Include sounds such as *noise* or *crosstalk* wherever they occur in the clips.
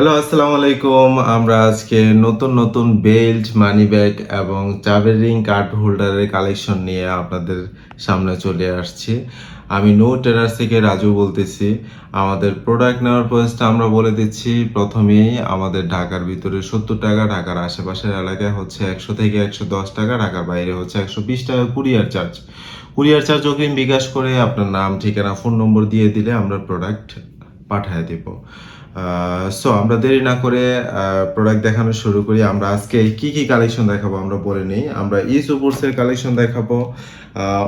Hello আসসালামু আলাইকুম আমরা আজকে নতুন নতুন বেল্ট মানি ব্যাগ এবং চাবের রিং কার্ড হোল্ডারের কালেকশন নিয়ে আপনাদের সামনে চলে আসছি। আমি নো টেরার থেকে রাজু বলতেছি। আমাদের প্রোডাক্ট নেওয়ার প্রসেসটা আমরা বলে দিচ্ছি। প্রথমেই আমাদের ঢাকার ভিতরে সত্তর টাকা, ঢাকার আশেপাশের এলাকায় হচ্ছে একশো থেকে একশো দশ টাকা, ঢাকার বাইরে হচ্ছে একশো বিশ টাকা কুরিয়ার চার্জ কুরিয়ার চার্জ অগ্রিম বিকাশ করে আপনার নাম, ঠিকানা ফোন নম্বর দিয়ে দিলে আমরা প্রোডাক্ট পাঠিয়ে দেব। সো আমরা দেরি না করে প্রোডাক্ট দেখানো শুরু করি। আমরা আজকে কি কি কালেকশন দেখাবো আমরা বলে নিই। আমরা ই সুপোর্টসের কালেকশন দেখাবো।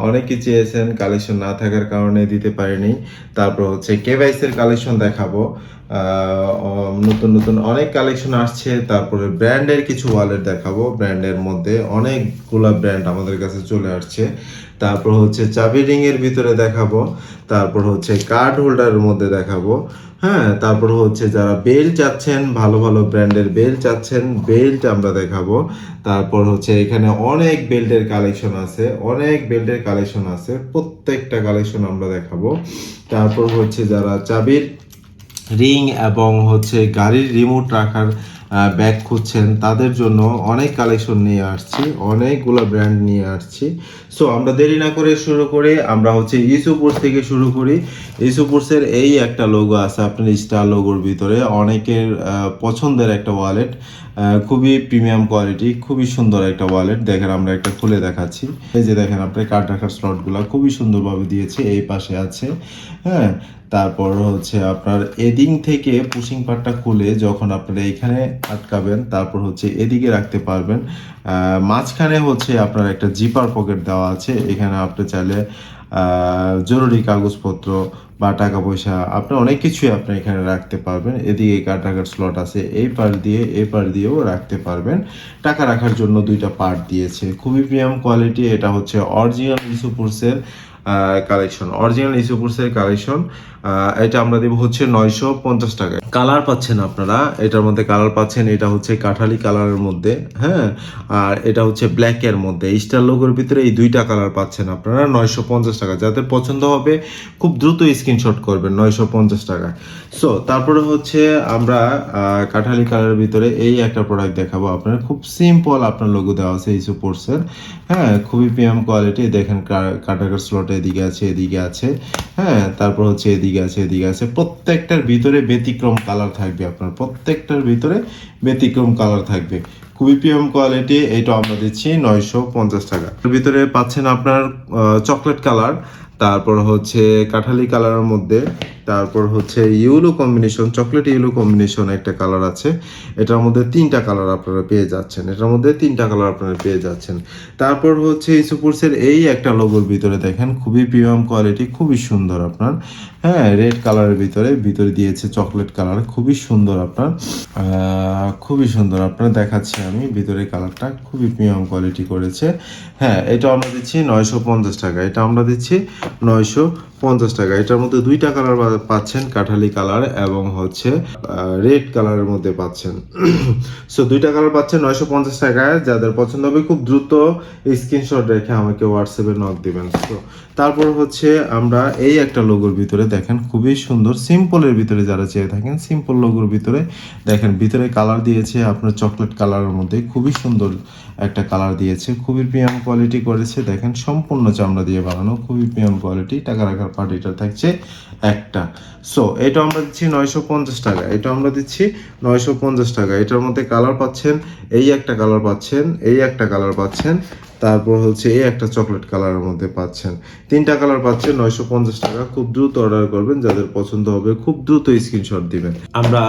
অনেকে চেয়েছেন কালেকশন না থাকার কারণে দিতে পারিনি। তারপর হচ্ছে কেভাইসের কালেকশন দেখাবো। নতুন নতুন অনেক কালেকশন আসছে। তারপরে ব্র্যান্ডের কিছু ওয়ালেট দেখাবো। ব্র্যান্ডের মধ্যে অনেকগুলা ব্র্যান্ড আমাদের কাছে চলে আসছে। তারপর হচ্ছে চাবি রিংয়ের ভিতরে দেখাবো। তারপর হচ্ছে কার্ড হোল্ডারের মধ্যে দেখাবো। হ্যাঁ তারপর হচ্ছে যারা বেল্ট চাচ্ছেন, ভালো ভালো ব্র্যান্ডের বেল্ট চাচ্ছেন বেল্ট আমরা দেখাবো। তারপর হচ্ছে এখানে অনেক বেল্টের কালেকশন আছে, অনেক বেল্টের কালেকশন আছে, প্রত্যেকটা কালেকশন আমরা দেখাবো। তারপর হচ্ছে যারা চাবির রিং এবং হচ্ছে গাড়ির রিমোট রাখার ব্যাগ খুঁজছেন, তাদের জন্য অনেক কালেকশন নিয়ে আসছি, অনেকগুলো ব্র্যান্ড নিয়ে আসছি। সো আমরা দেরি না করে শুরু করি, আমরা হচ্ছে ইসুপুর থেকে শুরু করি। ইসুপুরসের এই একটা লোগো আছে আপনার স্টার লোগোর ভিতরে, অনেকের পছন্দের একটা ওয়ালেট খুবই প্রিমিয়াম কোয়ালিটি খুবই সুন্দর একটা ওয়ালেট দেখেন আমরা একটা খুলে দেখাচ্ছি। এই যে দেখেন আপনার কার্ড রাখার স্লটগুলো খুবই সুন্দরভাবে দিয়েছে, এই পাশে আছে। হ্যাঁ তারপর হচ্ছে আপনার এদিক থেকে পুশিং পার্টটা খুলে যখন আপনারা এখানে আটকাবেন, তারপর হচ্ছে এদিকে রাখতে পারবেন। মাঝখানে হচ্ছে আপনার একটা জিপার পকেট দেওয়া আছে। এখানে আপনি চাইলে জরুরি কাগজপত্র বা টাকা পয়সা আপনি অনেক কিছুই আপনি এখানে রাখতে পারবেন। এদিকে রাখার স্লট আছে, এই পার দিয়ে, এই পার দিয়েও রাখতে পারবেন। টাকা রাখার জন্য দুইটা পার্ট দিয়েছে। খুবই প্রিমিয়াম কোয়ালিটি এটা হচ্ছে অরিজিনাল ইসুপুরসের কালেকশন অরিজিনাল ইসুপুরসের কালেকশন এটা আমরা দেবো হচ্ছে নয়শো পঞ্চাশ টাকায়। কালার পাচ্ছেন আপনারা, এটার মধ্যে কালার পাচ্ছেন, এটা হচ্ছে কাঠালি কালারের মধ্যে হ্যাঁ? আর এটা হচ্ছে ব্ল্যাকের মধ্যে স্টার লোগোর ভিতরে এই দুইটা কালার পাচ্ছেন আপনারা, নয়শো পঞ্চাশ টাকা। যাদের পছন্দ হবে, খুব দ্রুত স্ক্রিনশট করবেন নয়শো পঞ্চাশ টাকা সো তারপরে হচ্ছে আমরা কাঠালি কালারের ভিতরে এই একটা প্রোডাক্ট দেখাবো আপনার। খুব সিম্পল আপনার লোগো দেওয়া আছে, এই সুপোর্টসের হ্যাঁ? খুবই প্রিমিয়াম কোয়ালিটি দেখেন কাটাকার স্লট এদিকে আছে এদিকে আছে। হ্যাঁ তারপর হচ্ছে এদিকে আছে এদিকে আছে। প্রত্যেকটার ভিতরে ব্যতিক্রম কালার থাকবে আপনার। প্রত্যেকটার ভিতরে ব্যতিক্রম কালার থাকবে। খুবই প্রিমিয়াম কোয়ালিটি এটা আমরা দিচ্ছি নয়শো পঞ্চাশ টাকা। ভিতরে পাচ্ছেন আপনার চকলেট কালার তারপর হচ্ছে কাঠালি কালারের মধ্যে। তারপর হচ্ছে yellow combination chocolate yellow combination একটা কালার আছে। এটার মধ্যে তিনটা কালার আপনারা পেয়ে যাচ্ছেন। এটার মধ্যে তিনটা কালার আপনারা পেয়ে যাচ্ছেন। তারপর হচ্ছে এই সুপুরসের এই একটা লোগোর ভিতরে দেখেন, খুবই প্রিমিয়াম কোয়ালিটি খুবই সুন্দর আপনার। হ্যাঁ রেড কালারের ভিতরে ভিতরে দিয়েছে চকলেট কালার খুবই সুন্দর আপনার। খুবই সুন্দর আপনার, দেখাচ্ছি আমি। ভিতরে কালারটা খুবই প্রিমিয়াম কোয়ালিটি করেছে। হ্যাঁ এটা আমরা দিচ্ছি নয়শো পঞ্চাশ টাকা। এটা আমরা দিচ্ছি নয়শো পঞ্চাশ টাকা। এটার মধ্যে দুইটা কালার পাচ্ছেন, কাঠালি কালার এবং হচ্ছে রেড কালারের মধ্যে পাচ্ছেন। *clears throat* সো দুইটা কালার পাচ্ছেন নয়শো পঞ্চাশ টাকায়। যাদের পছন্দ হবে, খুব দ্রুত স্ক্রিনশট রেখে আমাকে হোয়াটসঅ্যাপে নক দিবেন। তো তারপর হচ্ছে আমরা এই একটা লোগোর ভিতরে দেখেন, খুবই সুন্দর সিম্পলের ভিতরে যারা চেয়ে থাকেন সিম্পল লোগোর ভিতরে দেখেন, ভিতরে কালার দিয়েছে আপনার চকলেট কালারের মধ্যে, খুবই সুন্দর একটা কালার দিয়েছে, খুবই প্রিমিয়াম কোয়ালিটি করেছে, দেখেন সম্পূর্ণ চামড়া দিয়ে বানানো, খুবই প্রিমিয়াম কোয়ালিটি টাকা রাখার পার্টিটা থাকছে একটা। সো এটা আমরা দিচ্ছি নয়শো পঞ্চাশ টাকা, এটা আমরা দিচ্ছি নয়শো পঞ্চাশ টাকা, এটার মধ্যে কালার পাচ্ছেন, এই একটা কালার পাচ্ছেন, এই একটা কালার পাচ্ছেন তারপর হচ্ছে এই একটা চকলেট কালারের মধ্যে পাচ্ছেন। তিনটা কালার পাচ্ছেন, নয়শো পঞ্চাশ টাকা। খুব দ্রুত অর্ডার করবেন, যাদের পছন্দ হবে, খুব দ্রুত স্ক্রিনশট দিবেন। আমরা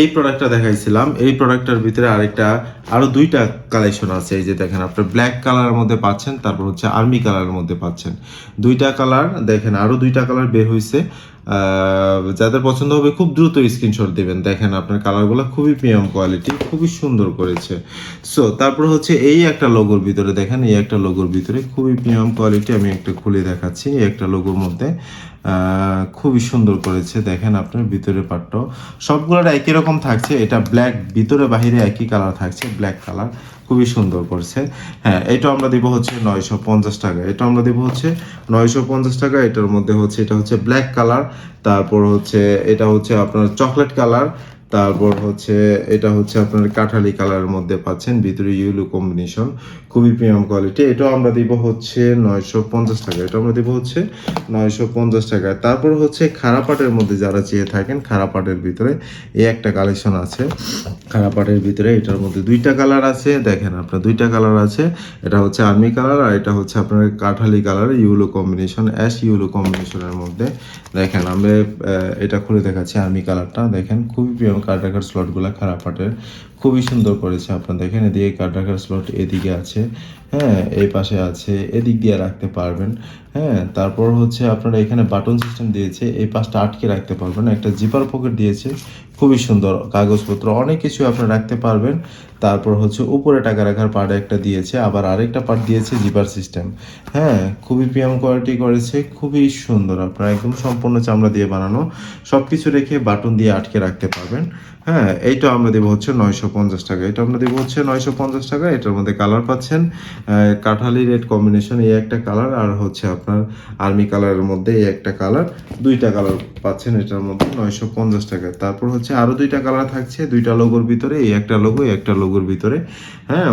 এই প্রোডাক্টটা দেখাইছিলাম। এই প্রোডাক্টটার ভিতরে আরেকটা, আরও দুইটা কালেকশন আছে। এই যে দেখেন, আপনার ব্ল্যাক কালারের মধ্যে পাচ্ছেন, তারপর হচ্ছে আর্মি কালারের মধ্যে পাচ্ছেন। দুইটা কালার দেখেন, আরও দুইটা কালার বের হয়েছে যাদের পছন্দ হবে খুব দ্রুত স্ক্রিনশট দিবেন। দেখেন আপনার কালারগুলো খুবই প্রিমিয়াম কোয়ালিটি খুবই সুন্দর করেছে। সো তারপর হচ্ছে এই একটা লোগোর ভিতরে দেখেন, এই একটা লোগোর ভিতরে খুবই প্রিমিয়াম কোয়ালিটি আমি একটা খুলে দেখাচ্ছি। এই একটা লোগোর মধ্যে খুবই সুন্দর করেছে। দেখেন আপনার ভিতরে পাটটাও সবগুলোর একই রকম থাকছে। এটা ব্ল্যাক ভিতরে বাহিরে একই কালার থাকছে ব্ল্যাক কালার খুবই সুন্দর করছে। হ্যাঁ এটা আমরা দিব হচ্ছে নয়শো পঞ্চাশ টাকা। এটা আমরা দিব হচ্ছে নয়শো পঞ্চাশ টাকা। এটার মধ্যে হচ্ছে, এটা হচ্ছে ব্ল্যাক কালার তারপর হচ্ছে, এটা হচ্ছে আপনার চকলেট কালার তারপর হচ্ছে, এটা হচ্ছে আপনার কাঠালি কালারের মধ্যে পাচ্ছেন, ভিতরে ইউলো কম্বিনেশন খুবই প্রিমিয়াম কোয়ালিটি এটাও আমরা দিব হচ্ছে নয়শো পঞ্চাশ টাকা এটা আমরা দিব হচ্ছে নয়শো পঞ্চাশ টাকায় তারপর হচ্ছে খারাপাটের মধ্যে যারা চেয়ে থাকেন খারাপাটের ভিতরে এই একটা কালেকশন আছে। খারাপাটের ভিতরে এটার মধ্যে দুইটা কালার আছে, দেখেন আপনার দুইটা কালার আছে। এটা হচ্ছে আর্মি কালার আর এটা হচ্ছে আপনার Kathali colour yellow combination ash yellow কম্বিনেশনের মধ্যে। দেখেন, আমরা এটা খুলে দেখাচ্ছি আর্মি কালারটা। দেখেন, খুবই প্রিয় কার্ড রাখার স্লটগুলো খারাপ খারাপাটের খুবই সুন্দর করেছে আপনাদের। এখানে এদিকে কার্ড রাখার স্লট এদিকে আছে। হ্যাঁ এই পাশে আছে। এদিক দিয়ে রাখতে পারবেন। হ্যাঁ তারপর হচ্ছে আপনারা এখানে বাটন সিস্টেম দিয়েছে। এই পাশটা আটকে রাখতে পারবেন। একটা জিপার পকেট দিয়েছে। খুবই সুন্দর কাগজপত্র। অনেক কিছু আপনারা রাখতে পারবেন। তারপর হচ্ছে উপরে টাকা রাখার পার্ট একটা দিয়েছে। আবার আরেকটা পার্ট দিয়েছে জিপার সিস্টেম হ্যাঁ খুবই প্রিয়াম কোয়ালিটি করেছে। খুবই সুন্দর। আপনারা একদম সম্পূর্ণ চামড়া দিয়ে বানানো। সব কিছু রেখে বাটন দিয়ে আটকে রাখতে পারবেন। হ্যাঁ এইটা আমরা দেবো হচ্ছে নয়শো পঞ্চাশ টাকা। এটা আমরা দেবো হচ্ছে নয়শো পঞ্চাশ টাকা। এটার মধ্যে কালার পাচ্ছেন কাঠালি রেড কম্বিনেশন এই একটা কালার আর হচ্ছে আপনার আর্মি কালারের মধ্যে এই একটা কালার। দুইটা কালার পাচ্ছেন এটার মধ্যে নয়শো পঞ্চাশ টাকা। তারপর হচ্ছে আরও দুইটা কালার থাকছে, দুইটা লোগোর ভিতরে, এই একটা লোগো, এই একটা লোগোর ভিতরে। হ্যাঁ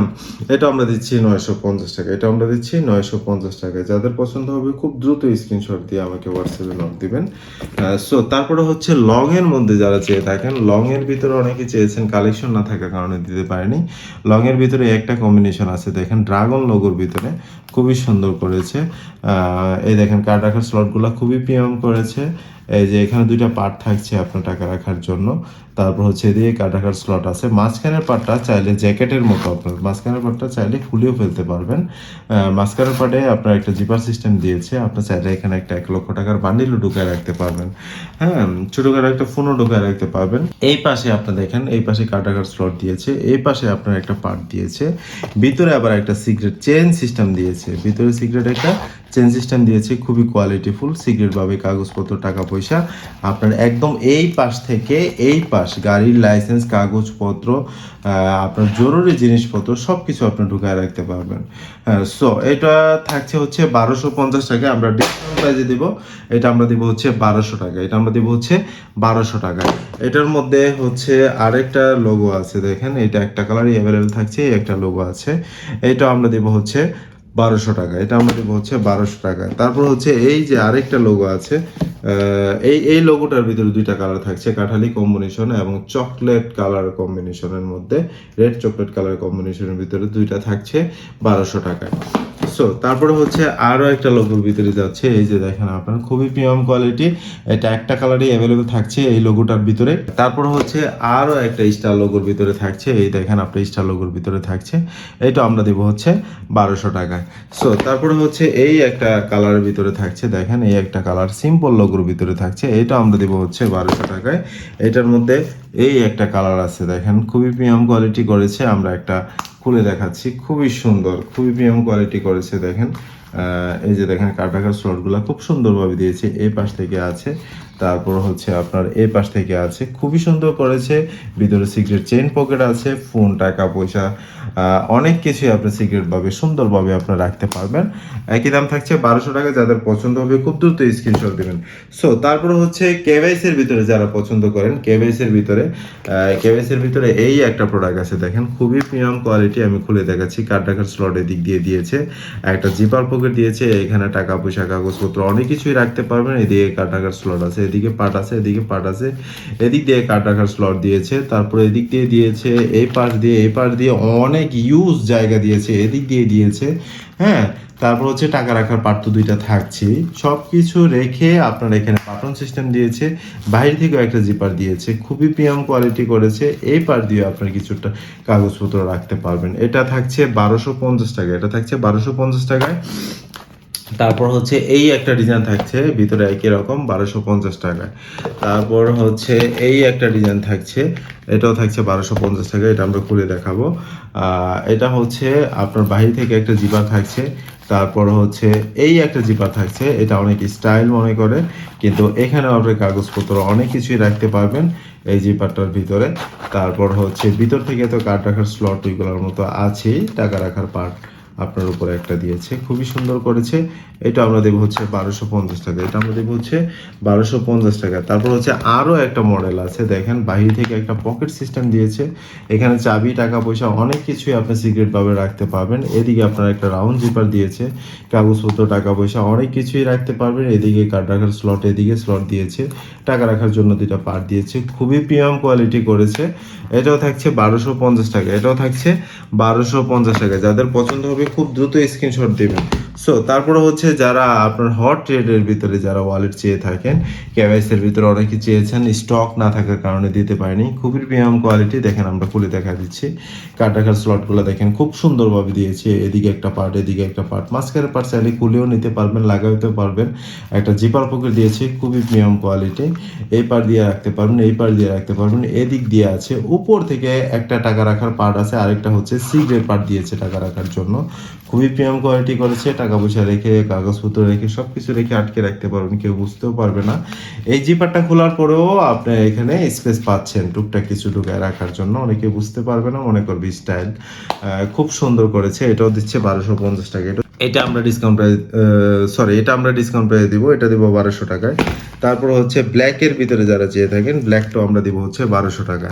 এটা আমরা দিচ্ছি নয়শো পঞ্চাশ টাকা। এটা আমরা দিচ্ছি নয়শো পঞ্চাশ টাকা। যাদের পছন্দ হবে খুব দ্রুত স্ক্রিনশট দিয়ে আমাকে হোয়াটসঅ্যাপে নক দিবেন। সো তারপরে হচ্ছে লংয়ের মধ্যে যারা চেয়ে থাকেন লংয়ের এর ভিতরে অনেকে চেয়েছেন কালেকশন না থাকার কারণে দিতে পারেনি। লং এর ভিতরে একটা কম্বিনেশন আছে, দেখেন ড্রাগন লোগোর ভিতরে। খুবই সুন্দর করেছে। এই দেখেন কার্ড রাখার স্লটগুলো খুবই প্রিয়ম করেছে। এই যে এখানে দুইটা পার্ট থাকছে আপনার টাকা রাখার জন্য। তারপর হচ্ছে এদিকে কার্ড রাখার স্লট আছে। মাঝখানের পার্টটা চাইলে জ্যাকেটের মতো আপনার, মাঝখানের পার্টটা চাইলে খুলেও ফেলতে পারবেন। মাঝখানের পার্টে আপনার একটা জিপার সিস্টেম দিয়েছে। আপনার চাইলে এখানে একটা এক লক্ষ টাকার বান্ডিলও ঢুকায় রাখতে পারবেন। হ্যাঁ ছোটখাটো একটা ফোনও ঢুকায় রাখতে পারবেন। এই পাশে আপনি দেখেন, এই পাশে কার্ড রাখার স্লট দিয়েছে। এই পাশে আপনার একটা পার্ট দিয়েছে। ভিতরে আবার একটা সিক্রেট চেন সিস্টেম দিয়েছে। ভিতরে সিক্রেট একটা চেন সিস্টেম দিয়েছে, খুবই কোয়ালিটিফুল সিক্রেট ভাবে কাগজপত্র টাকা পয়সা আপনার একদম এই পাশ থেকে এই পাশ, গাড়ির লাইসেন্স কাগজপত্র আপনার জরুরি জিনিসপত্র সব কিছু আপনি ঢুকায় রাখতে পারবেন। সো এটা থাকছে হচ্ছে বারোশো পঞ্চাশ টাকা। আমরা ডিসকাউন্ট প্রাইজে দিব, এটা আমরা দিব হচ্ছে বারোশো টাকা। এটা আমরা দিব হচ্ছে বারোশো টাকা। এটার মধ্যে হচ্ছে আরেকটা লোগো আছে, দেখেন। এটা একটা কালারই অ্যাভেলেবেল থাকছে একটা লোগো আছে। এটা আমরা দেব হচ্ছে বারোশো টাকা। এটা আমাদের হচ্ছে বারোশো টাকা। তারপর হচ্ছে এই যে আরেকটা লোগো আছে এই এই লোগোটার ভিতরে দুইটা কালার থাকছে, কাঠালি কম্বিনেশন এবং চকলেট কালার কম্বিনেশনের মধ্যে রেড চকলেট কালার কম্বিনেশনের ভিতরে দুইটা থাকছে বারোশো টাকায়। সো তারপরে হচ্ছে আরও একটা লোগোর ভিতরে যাচ্ছে। এই যে দেখেন আপনার, খুবই প্রিমিয়াম কোয়ালিটি এটা একটা কালারই অ্যাভেলেবেল থাকছে এই লোগোটার ভিতরে। তারপর হচ্ছে আরও একটা স্টার লোগোর ভিতরে থাকছে। এই দেখেন আপনার স্টার লোগোর ভিতরে থাকছে। এটা আমরা দেবো হচ্ছে বারোশো টাকায়। সো তারপরে হচ্ছে এই একটা কালারের ভিতরে থাকছে। দেখেন এই একটা কালার সিম্পল লোগোর ভিতরে থাকছে। এটা আমরা দেবো হচ্ছে বারোশো টাকায়। এটার মধ্যে এই একটা কালার আছে, দেখেন। খুবই প্রিমিয়াম কোয়ালিটি করেছে, আমরা একটা খুলে দেখাচ্ছি। খুবই সুন্দর, খুবই প্রিমিয়াম কোয়ালিটি করেছে, দেখেন। এই যে দেখেন কাটাকার স্লটগুলো খুব সুন্দরভাবে দিয়েছে এই পাশ থেকে আছে, তারপর হচ্ছে আপনার এই পাশ থেকে আছে, খুবই সুন্দর করেছে, ভিতরে সিক্রেট চেইন পকেট আছে ফোন টাকা, পয়সা অনেক কিছুই আপনি সিক্রেট ভাবে সুন্দরভাবে আপনার রাখতে পারবেন। একই দাম থাকছে বারোশো টাকা, যাদের পছন্দ হবে খুব দ্রুত স্ক্রিনশট দেবেন। সো তারপর হচ্ছে কেভাইস এর ভিতরে যারা পছন্দ করেন কেভাইস এর ভিতরে কেভাইস এর ভিতরে এই একটা প্রোডাক্ট আছে, দেখেন, খুবই প্রিমিয়াম কোয়ালিটি আমি খুলে দেখাচ্ছি কার্ড রাখার স্লট এদিক দিয়ে দিয়েছে, একটা জিপার পকেট দিয়েছে, এখানে টাকা পয়সা, কাগজপত্র, অনেক কিছুই রাখতে পারবেন। এদিকে কার্ড রাখার স্লট আছে, এদিকে পাট আছে, এদিকে পাট আছে। এদিক দিয়ে কার্ড রাখার স্লট দিয়েছে, তারপরে এদিক দিয়ে দিয়েছে, এই পাশ দিয়ে, এই পাশ দিয়ে অনেক ইউজ জায়গা দিয়েছে, এদিক দিয়ে দিয়েছে। হ্যাঁ তারপর হচ্ছে টাকা রাখার তো দুইটা থাকছে। সব কিছু রেখে আপনার এখানে বাটন সিস্টেম দিয়েছে। বাইরে থেকেও একটা জিপার দিয়েছে। খুবই প্রিয়াম কোয়ালিটি করেছে। এই পার দিয়ে আপনার কিছুটা কাগজপত্র রাখতে পারবেন। এটা থাকছে বারোশো পঞ্চাশ টাকা। এটা থাকছে বারোশো পঞ্চাশ টাকায় তারপর হচ্ছে এই একটা ডিজাইন থাকছে, ভিতরে একই রকম, বারোশো পঞ্চাশ টাকায়। তারপর হচ্ছে এই একটা ডিজাইন থাকছে, এটাও থাকছে বারোশো পঞ্চাশ টাকা, এটা আমরা খুলে দেখাবো। এটা হচ্ছে আপনার বাহির থেকে একটা জিপা থাকছে, তারপর হচ্ছে এই একটা জিপা থাকছে, এটা অনেক স্টাইল মনে করে, কিন্তু এখানেও আপনি কাগজপত্র অনেক কিছুই রাখতে পারবেন এই জিপারটার ভিতরে। তারপর হচ্ছে ভিতর থেকে তো কার্ড রাখার স্লট ওইগুলোর মতো আছেই, টাকা রাখার পার্ট আপনার উপরে একটা দিয়েছে। খুবই সুন্দর করেছে। এটা আমরা দেবো হচ্ছে বারোশো পঞ্চাশ টাকা। এটা আমরা দেবো হচ্ছে বারোশো পঞ্চাশ টাকা। তারপর হচ্ছে আরও একটা মডেল আছে। দেখেন বাহির থেকে একটা পকেট সিস্টেম দিয়েছে। এখানে চাবি, টাকা পয়সা অনেক কিছুই আপনি সিক্রেটভাবে রাখতে পারবেন। এদিকে আপনার একটা রাউন্ড জিপার দিয়েছে। কাগজপত্র, টাকা পয়সা অনেক কিছুই রাখতে পারবেন। এদিকে কার্ড রাখার স্লট এদিকে স্লট দিয়েছে। টাকা রাখার জন্য দুটা পার্ট দিয়েছে। খুবই প্রিমিয়াম কোয়ালিটি করেছে। এটাও থাকছে বারোশো পঞ্চাশ টাকা, এটাও থাকছে বারোশো পঞ্চাশ টাকা। যাদের পছন্দ হবে, খুব দ্রুত স্ক্রিনশট দেবেন। সো তারপরে হচ্ছে যারা আপনার হট রেটের ভিতরে যারা ওয়ালেট চেয়ে থাকেন কেওয়াইসির ভিতরে অনেকে চেয়েছেন স্টক না থাকার কারণে দিতে পারেনি। খুবই প্রিমিয়াম কোয়ালিটি দেখেন আমরা খুলে দেখা দিচ্ছি। রাখার স্লটগুলো দেখেন খুব সুন্দরভাবে দিয়েছে। এদিকে একটা পার্ট এদিকে একটা পার্ট মাঝখানের পার্ট চাইলে খুলেও নিতে পারবেন লাগাইতে পারবেন। একটা জিপার পকেট দিয়েছে, খুবই প্রিমিয়াম কোয়ালিটি এই পার দিয়ে রাখতে পারবেন, এই পার দিয়ে রাখতে পারবেন। এদিক দিয়ে আছে, উপর থেকে একটা টাকা রাখার পার্ট আছে, আরেকটা হচ্ছে সিগ্রেট পার্ট দিয়েছে টাকা রাখার জন্য। খুবই প্রিমিয়াম কোয়ালিটি করেছে, টাকা পয়সা রেখে, কাগজপত্র রেখে সব কিছু রেখে আটকে রাখতে পারবেন, কেউ বুঝতেও পারবে না। এই জিপারটা খোলার পরেও আপনি এখানে স্পেস পাচ্ছেন টুকটাক কিছু ঢুকায় রাখার জন্য। অনেকে বুঝতে পারবে না, মনে করবে স্টাইল খুব সুন্দর করেছে, এটাও দিচ্ছে বারোশো পঞ্চাশ টাকা। এটা এটা আমরা ডিসকাউন্ট প্রাইস সরি এটা আমরা ডিসকাউন্ট প্রাইস দিব, এটা দিব বারোশো টাকায়। তারপর হচ্ছে ব্ল্যাকের ভিতরে যারা চেয়ে থাকেন, ব্ল্যাকটাও আমরা দিব হচ্ছে বারোশো টাকা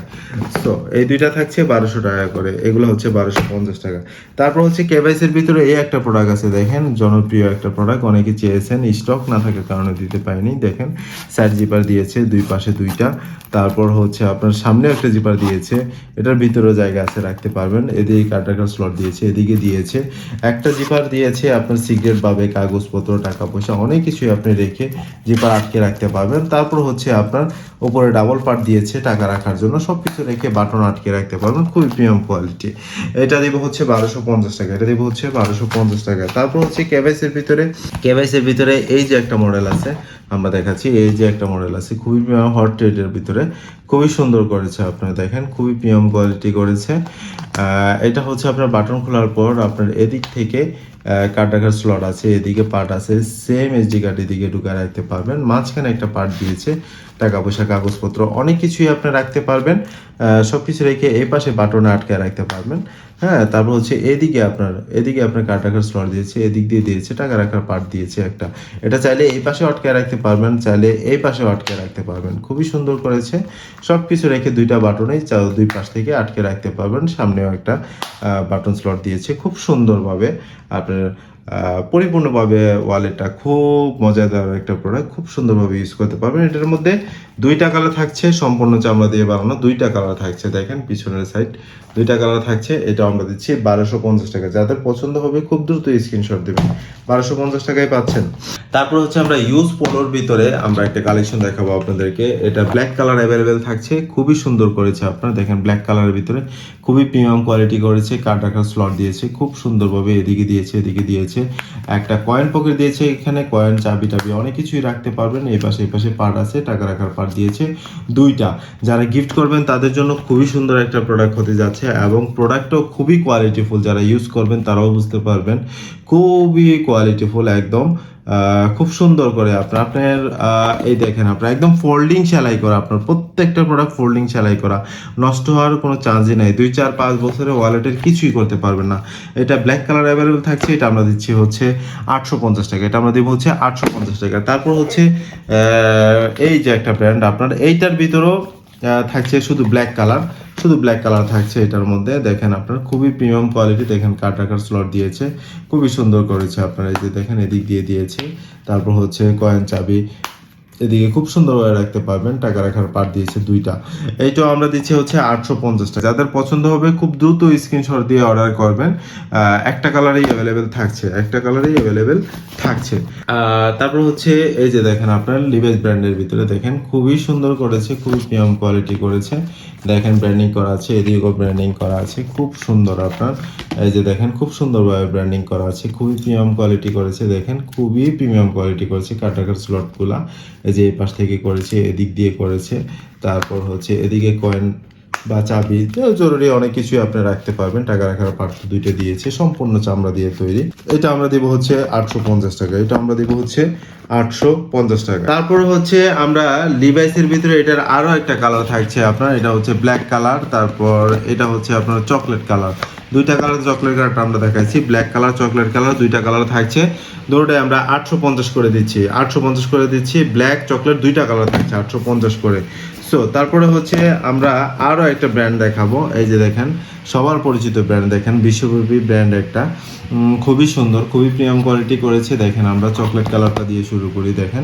তো এই দুইটা থাকছে বারোশো টাকা করে, এগুলো হচ্ছে বারোশো পঞ্চাশ টাকা। তারপর হচ্ছে কেভাইসির ভিতরে এই একটা প্রোডাক্ট আছে, দেখেন, জনপ্রিয় একটা প্রোডাক্ট অনেকে চেয়েছেন স্টক না থাকার কারণে দিতে পারিনি, দেখেন সাইড জিপার দিয়েছে, দুই পাশে দুইটা। তারপর হচ্ছে আপনার সামনে একটা জিপার দিয়েছে, এটার ভিতরেও জায়গা আছে, রাখতে পারবেন। এদিকে কাটাকার স্লট দিয়েছে, এদিকে দিয়েছে। একটা জিপার দিয়েছে আপনার সিগারেট পাবে, কাগজপত্র টাকা পয়সা অনেক কিছুই আপনি রেখে জিপার আটকে রাখতে পারবেন। তারপর হচ্ছে আপনার উপরে ডাবল পার্ট দিয়েছে টাকা রাখার জন্য সব কিছু রেখে বাটন আটকে রাখতে পারবেন, খুবই প্রিমিয়াম কোয়ালিটি এটা দিব হচ্ছে বারোশো পঞ্চাশ টাকা, এটা দিব হচ্ছে বারোশো পঞ্চাশ টাকা। তারপর হচ্ছে কেভাইসের ভিতরে কেভাইসের ভিতরে এই যে একটা মডেল আছে, আমরা দেখাচ্ছি, এই যে একটা মডেল আছে, খুবই প্রিমিয়াম হট রেটের ভিতরে। খুবই সুন্দর করেছে আপনারা দেখেন, খুবই প্রিমিয়াম কোয়ালিটি করেছে। এটা হচ্ছে আপনার বাটন খোলার পর আপনার এদিক থেকে কার্ড রাখার স্লট আছে, এদিকে পার্ট আছে সেম এসডি কার্ড এদিকে ঢুকে রাখতে পারবেন। মাঝখানে একটা পার্ট দিয়েছে টাকা পয়সা কাগজপত্র, অনেক কিছুই আপনি রাখতে পারবেন। সব কিছু রেখে এই পাশে বাটনে আটকে রাখতে পারবেন। হ্যাঁ তারপর হচ্ছে এদিকে আপনার এদিকে আপনার কার্ড রাখার স্লট দিয়েছে, এদিক দিয়ে দিয়েছে, টাকা রাখার পার্ট দিয়েছে একটা। এটা চাইলে এই পাশে আটকে রাখতে পারবেন, চাইলে এই পাশে আটকে রাখতে পারবেন। খুবই সুন্দর করেছে। সব কিছু রেখে দুইটা বাটনেই দুই পাশ থেকে আটকে রাখতে পারবেন। সামনেও একটা বাটন স্লট দিয়েছে। খুব সুন্দরভাবে আপনার পরিপূর্ণভাবে ওয়ালেটটা খুব মজাদার একটা প্রোডাক্ট খুব সুন্দরভাবে ইউজ করতে পারবেন। এটার মধ্যে দুইটা কালার থাকছে, সম্পূর্ণ চামড়া দিয়ে বানানো দুইটা কালার থাকছে, দেখেন পিছনের সাইড দুইটা কালার থাকছে, এটা আমরা দিচ্ছি বারোশো পঞ্চাশ টাকা। যাদের পছন্দ হবে খুব দ্রুত স্ক্রিনশট দেবেন। বারোশো পঞ্চাশ টাকায় পাচ্ছেন। তারপর হচ্ছে আমরা ইউজ পোলোর ভিতরে আমরা একটা কালেকশন দেখাবো আপনাদেরকে। এটা ব্ল্যাক কালার অ্যাভেলেবেল থাকছে, খুবই সুন্দর করেছে আপনারা। দেখেন ব্ল্যাক কালারের ভিতরে খুবই প্রিমিয়াম কোয়ালিটি করেছে কার্ড রাখার স্লট দিয়েছে, খুব সুন্দরভাবে এদিকে দিয়েছে এদিকে দিয়েছে। একটা কয়েন পকেট দিয়েছে এখানে কয়েন চাবি টাবি অনেক কিছুই রাখতে পারবেন। এই পাশে এই পাশে পার্ট আছে, টাকা রাখার পার্ট দিয়েছে দুইটা। যারা গিফট করবেন, তাদের জন্য খুবই সুন্দর একটা প্রোডাক্ট হতে যাচ্ছে এবং প্রোডাক্টও খুবই কোয়ালিটিফুল যারা ইউজ করবেন, তারাও বুঝতে পারবেন। খুবই কোয়ালিটিফুল একদম। খুব সুন্দর করে আপনার আপনার এই দেখেন আপনার, একদম ফোল্ডিং সেলাই করা, আপনার প্রত্যেকটা প্রোডাক্ট ফোল্ডিং সেলাই করা, নষ্ট হওয়ার কোনো চান্সই নাই। দুই, চার, পাঁচ বছরে ওয়ালেটের কিছুই করতে পারবেন না। এটা ব্ল্যাক কালার অ্যাভেলেবেল থাকছে, এটা আমরা দিচ্ছি হচ্ছে আটশো পঞ্চাশ টাকা, এটা আমরা দিব হচ্ছে আটশো পঞ্চাশ টাকা। তারপর হচ্ছে এই যে একটা ব্র্যান্ড আপনার এইটার ভিতরেও থাকছে শুধু ব্ল্যাক কালার শুধু ব্ল্যাক কালার থাকছে এটার মধ্যে। দেখেন আপনার, খুবই প্রিমিয়াম কোয়ালিটি দেখেন রাখার স্লট দিয়েছে। খুবই সুন্দর করেছে আপনার, এই যে দেখেন এদিক দিয়ে দিয়েছে। তারপর হচ্ছে কয়েন চাবি, এদিকে খুব সুন্দরভাবে রাখতে পারবেন। টাকা রাখার পার দিয়েছে দুইটা। এইটাও আমরা দিচ্ছি হচ্ছে আটশো পঞ্চাশ টাকা। যাদের পছন্দ হবে খুব দ্রুত স্ক্রিনশট দিয়ে অর্ডার করবেন। একটা কালারেই অ্যাভেলেবেল থাকছে, একটা কালারেই অ্যাভেলেবেল থাকছে। তারপর হচ্ছে এই যে দেখেন আপনার লিভেজ ব্র্যান্ডের ভিতরে দেখেন, খুবই সুন্দর করেছে, খুবই প্রিমিয়াম কোয়ালিটি করেছে। দেখেন ব্র্যান্ডিং করা আছে, এদিকেও ব্র্যান্ডিং করা আছে, খুব সুন্দর আপনার। এই যে দেখেন, খুব সুন্দরভাবে ব্র্যান্ডিং করা আছে, খুবই প্রিমিয়াম কোয়ালিটি করেছে, দেখেন, খুবই প্রিমিয়াম কোয়ালিটি করেছে কাটাকার স্লটগুলা এই যে এই পাশ থেকে করেছে, এদিক দিয়ে করেছে, তারপর হচ্ছে এদিকে কয়েন বা চাবি জরুরি অনেক কিছুই আপনি রাখতে পারবেন। টাকা রাখার পার্থ দুইটা দিয়েছে, সম্পূর্ণ চামড়া দিয়ে তৈরি। এটা আমরা দিব হচ্ছে আটশো পঞ্চাশ টাকা, এটা আমরা দিব হচ্ছে আটশো পঞ্চাশ টাকা। তারপর হচ্ছে আমরা লিভাইসের ভিতরে এটার আরও একটা কালার থাকছে আপনার, এটা হচ্ছে ব্ল্যাক কালার তারপর এটা হচ্ছে আপনার চকলেট কালার দুইটা কালার চকলেট কালারটা আমরা দেখাচ্ছি ব্ল্যাক কালার চকলেট কালার দুইটা কালার থাকছে। দুটোটাই আমরা আটশো পঞ্চাশ করে দিচ্ছি। আটশো পঞ্চাশ করে দিচ্ছি ব্ল্যাক চকলেট দুইটা কালার থাকছে আটশো পঞ্চাশ করে। সো তারপরে হচ্ছে আমরা আরও একটা ব্র্যান্ড দেখাবো। এই যে দেখেন সবার পরিচিত ব্র্যান্ড দেখেন। বিশ্বব্যাপী ব্র্যান্ড একটা। খুবই সুন্দর, খুবই প্রিমিয়াম কোয়ালিটি করেছে। দেখেন আমরা চকলেট কালারটা দিয়ে শুরু করি, দেখেন।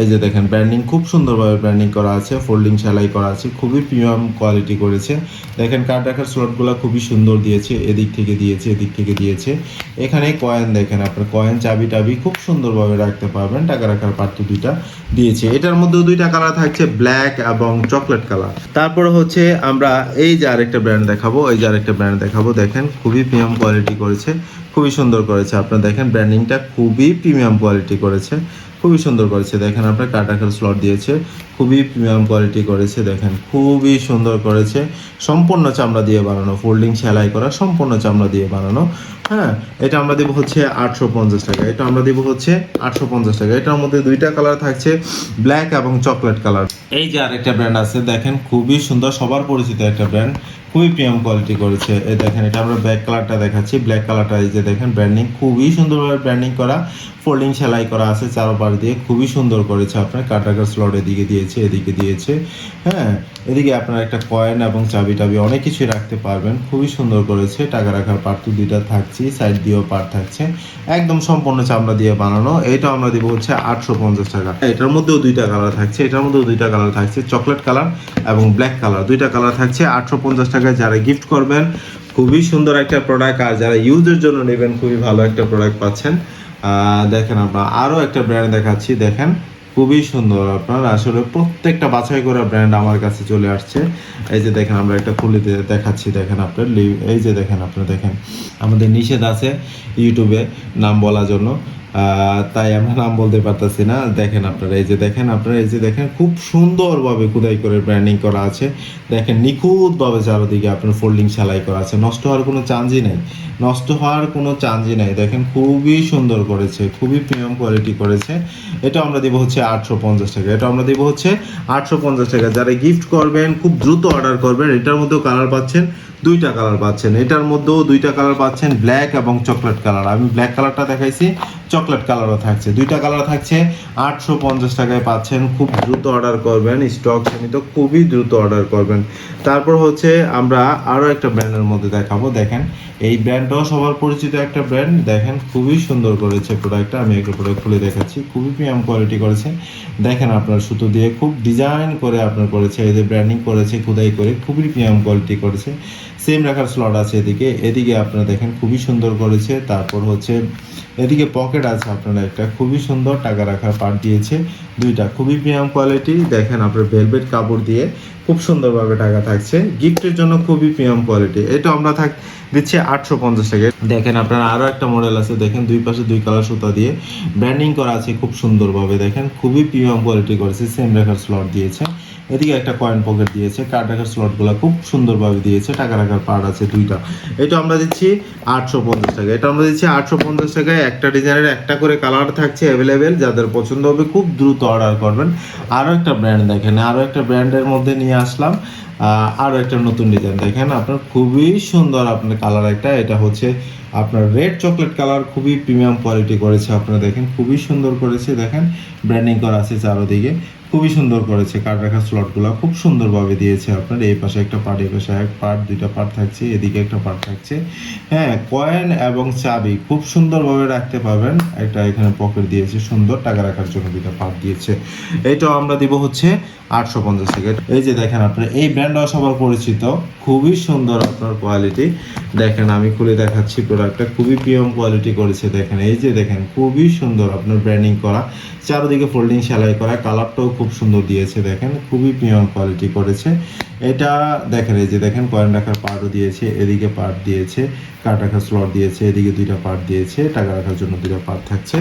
এই যে দেখেন ব্র্যান্ডিং খুব সুন্দরভাবে ব্র্যান্ডিং করা আছে ফোল্ডিং সেলাই করা আছে, খুবই প্রিমিয়াম কোয়ালিটি করেছে। দেখেন কার্ড রাখার স্লটগুলো খুবই সুন্দর দিয়েছে, এদিক থেকে দিয়েছে, এদিক থেকে দিয়েছে। এখানে কয়েন দেখেন আপনার কয়েন চাবি টাবি খুব সুন্দরভাবে রাখতে পারবেন। টাকা রাখার পার্ট দুইটা দিয়েছে। এটার মধ্যেও দুইটা কালার থাকছে ব্ল্যাক এবং চকলেট কালার তারপরে হচ্ছে আমরা এই যে আরেকটা ব্র্যান্ড দেখাবো, এই যে আরেকটা ব্র্যান্ড দেখাবো, দেখেন, খুবই প্রিমিয়াম কোয়ালিটি করেছে, খুবই সুন্দর করেছে। আপনার দেখেন ব্র্যান্ডিংটা খুবই প্রিমিয়াম কোয়ালিটি করেছে, খুবই সুন্দর করেছে। দেখেন, আপনার কাটাকার স্লট দিয়েছে, খুবই প্রিমিয়াম কোয়ালিটি করেছে, দেখেন, খুবই সুন্দর করেছে। সম্পূর্ণ চামড়া দিয়ে বানানো ফোল্ডিং সেলাই করা, সম্পূর্ণ চামড়া দিয়ে বানানো। হ্যাঁ এটা আমরা দেবো হচ্ছে আটশো পঞ্চাশ টাকা, এটা আমরা দেবো হচ্ছে আটশো পঞ্চাশ টাকা। এটার মধ্যে দুইটা কালার থাকছে ব্ল্যাক এবং চকলেট কালার এই যে আরেকটা ব্র্যান্ড আছে, দেখেন, খুবই সুন্দর, সবার পরিচিত একটা ব্র্যান্ড খুবই প্রিমিয়াম কোয়ালিটি করেছে। এই দেখেন, এটা আমরা ব্ল্যাক কালারটা দেখাচ্ছি। ব্ল্যাক কালারটা এই যে দেখেন ব্র্যান্ডিং খুবই সুন্দরভাবে ব্র্যান্ডিং করা। ফোল্ডিং সেলাই করা আছে চারোপাশ দিয়ে, খুবই সুন্দর করেছে। আপনার কাটাকার স্লট এদিকে দিয়েছে এদিকে দিয়েছে। হ্যাঁ এদিকে আপনার একটা কয়েন এবং চাবি টাবি অনেক কিছু রাখতে পারবেন। খুবই সুন্দর করেছে। টাকা রাখার পার্ট তো দুইটা থাকছে। সাইড দিয়েও পার্ট থাকছে। একদম সম্পূর্ণ চামড়া দিয়ে বানানো। এটা আমরা দিব হচ্ছে আটশো পঞ্চাশ টাকা। এটার মধ্যেও দুইটা কালার থাকছে। এটার মধ্যেও দুইটা কালার থাকছে। চকলেট কালার এবং ব্ল্যাক কালার দুইটা কালার থাকছে আটশো পঞ্চাশ টাকায়। যারা গিফট করবেন, খুবই সুন্দর একটা প্রোডাক্ট আর যারা ইউজের জন্য নেবেন, খুবই ভালো একটা প্রোডাক্ট পাচ্ছেন। দেখেন আমরা আরও একটা ব্র্যান্ড দেখাচ্ছি। দেখেন খুবই সুন্দর আপনার। আসলে প্রত্যেকটা বাছাই করা ব্র্যান্ড আমার কাছে চলে আসছে। এই যে দেখেন, আমরা একটা খুলে দেখাচ্ছি, দেখেন আপনার এই যে দেখেন, আপনার দেখেন। আমাদের নিষেধ আছে ইউটিউবে নাম বলার জন্য। তাই আমরা নাম বলতে পারতেছি না। দেখেন আপনারা, এই যে দেখেন, আপনারা এই যে দেখেন, খুব সুন্দরভাবে খোদাই করে ব্র্যান্ডিং করা আছে। দেখেন, নিখুঁতভাবে চারদিকে আপনার ফোল্ডিং সেলাই করা আছে। নষ্ট হওয়ার কোনো চান্সই নেই। নষ্ট হওয়ার কোনো চান্সই নাই। দেখেন, খুবই সুন্দর করেছে, খুবই প্রিমিয়াম কোয়ালিটি করেছে। এটা আমরা দিব হচ্ছে আটশো পঞ্চাশ টাকা। এটা আমরা দিব হচ্ছে আটশো পঞ্চাশ টাকা। যারা গিফট করবেন, খুব দ্রুত অর্ডার করবেন। এটার মধ্যেও কালার পাচ্ছেন দুইটা কালার পাচ্ছেন। এটার মধ্যেও দুইটা কালার পাচ্ছেন, ব্ল্যাক এবং চকলেট কালার। আমি ব্ল্যাক কালারটা দেখাইছি, চকলেট কালারও থাকছে। দুইটা কালার থাকছে, আটশো পঞ্চাশ টাকায় পাচ্ছেন। খুব দ্রুত অর্ডার করবেন, স্টক সীমিত, খুবই দ্রুত অর্ডার করবেন। তারপর হচ্ছে আমরা আরও একটা ব্র্যান্ডের মধ্যে দেখাবো। দেখেন, এই ব্র্যান্ডটাও সবার পরিচিত একটা ব্র্যান্ড। দেখেন, খুবই সুন্দর করেছে প্রোডাক্টটা। আমি একটা প্রোডাক্ট খুলে দেখাচ্ছি। খুবই প্রিমিয়াম কোয়ালিটি করেছে। দেখেন, আপনার সুতো দিয়ে খুব ডিজাইন করে আপনার করেছে যে ব্র্যান্ডিং করেছে, খোদাই করে, খুবই প্রিমিয়াম কোয়ালিটি করেছে। সেম রাখার স্লট আছে এদিকে। এদিকে আপনারা দেখেন খুবই সুন্দর করেছে। তারপর হচ্ছে, এদিকে পকেট আছে আপনারা একটা। খুবই সুন্দর টাকা রাখার পার্ট দিয়েছে। দুইটা খুবই প্রিমিয়াম কোয়ালিটি দেখেন আপনার ভেলভেট কাপড় দিয়ে খুব সুন্দরভাবে টাকা থাকছে। গিফটের জন্য খুবই প্রিমিয়াম কোয়ালিটি এটা আমরা থাক, দিচ্ছি আটশো পঞ্চাশ টাকা। দেখেন আপনার আরও একটা মডেল আছে। দেখেন দুই পাশে দুই কালার সুতা দিয়ে ব্র্যান্ডিং করা আছে খুব সুন্দরভাবে। দেখেন খুবই প্রিমিয়াম কোয়ালিটি করেছে। সেম রাখার স্লট দিয়েছে। এদিকে একটা কয়েন পকেট দিয়েছে কার্ড রাখার স্লটগুলো খুব সুন্দরভাবে দিয়েছে টাকা রাখার পার্ট আছে দুইটা। এটা আমরা দিচ্ছি আটশো পঞ্চাশ টাকা। এটা আমরা দিচ্ছি আটশো পঞ্চাশ টাকায় একটা ডিজাইনের একটা করে কালার থাকছে অ্যাভেলেবেল যাদের পছন্দ হবে খুব দ্রুত অর্ডার করবেন। আরও একটা ব্র্যান্ড দেখেন আরও একটা ব্র্যান্ডের মধ্যে নিয়ে আসলাম। আরও একটা নতুন ডিজাইন দেখেন, আপনার খুবই সুন্দর আপনার কালার একটা। এটা হচ্ছে আপনার রেড চকলেট কালার খুবই প্রিমিয়াম কোয়ালিটি করেছে আপনারা দেখেন, খুবই সুন্দর করেছে, দেখেন। ব্র্যান্ডিং করা আছে চারোদিকে। খুবই সুন্দর করেছে কার্ড রাখার স্লটগুলো খুব সুন্দরভাবে দিয়েছে আপনার। এই পাশে একটা পার্ট এই পাশে এক পার্ট দুইটা পার্ট থাকছে, এদিকে একটা পার্ট থাকছে। হ্যাঁ কয়েন এবং চাবি খুব সুন্দরভাবে রাখতে পারবেন। একটা এখানে পকেট দিয়েছে, সুন্দর টাকা রাখার জন্য দুইটা পার্ট দিয়েছে। এইটাও আমরা দিব হচ্ছে আটশো পঞ্চাশ টাকা। এই যে দেখেন আপনার এই ব্র্যান্ডটাও সবার পরিচিত। খুবই সুন্দর আপনার কোয়ালিটি দেখেন, আমি খুলে দেখাচ্ছি প্রোডাক্টটা খুবই প্রিমিয়াম কোয়ালিটি করেছে, দেখেন। এই যে দেখেন, খুবই সুন্দর আপনার ব্র্যান্ডিং করা। চারদিকে ফোল্ডিং সেলাই করা। কালারটাও খুব সুন্দর দিয়েছে, দেখেন। খুবই প্রিমিয়াম কোয়ালিটি করেছে। এটা দেখেন, এই যে দেখেন কয়েন রাখার পার্টও দিয়েছে, এদিকে পার্ট দিয়েছে কার্ড রাখার স্লট দিয়েছে, এদিকে দুইটা পার্ট দিয়েছে, টাকা রাখার জন্য দুইটা পার্ট থাকছে।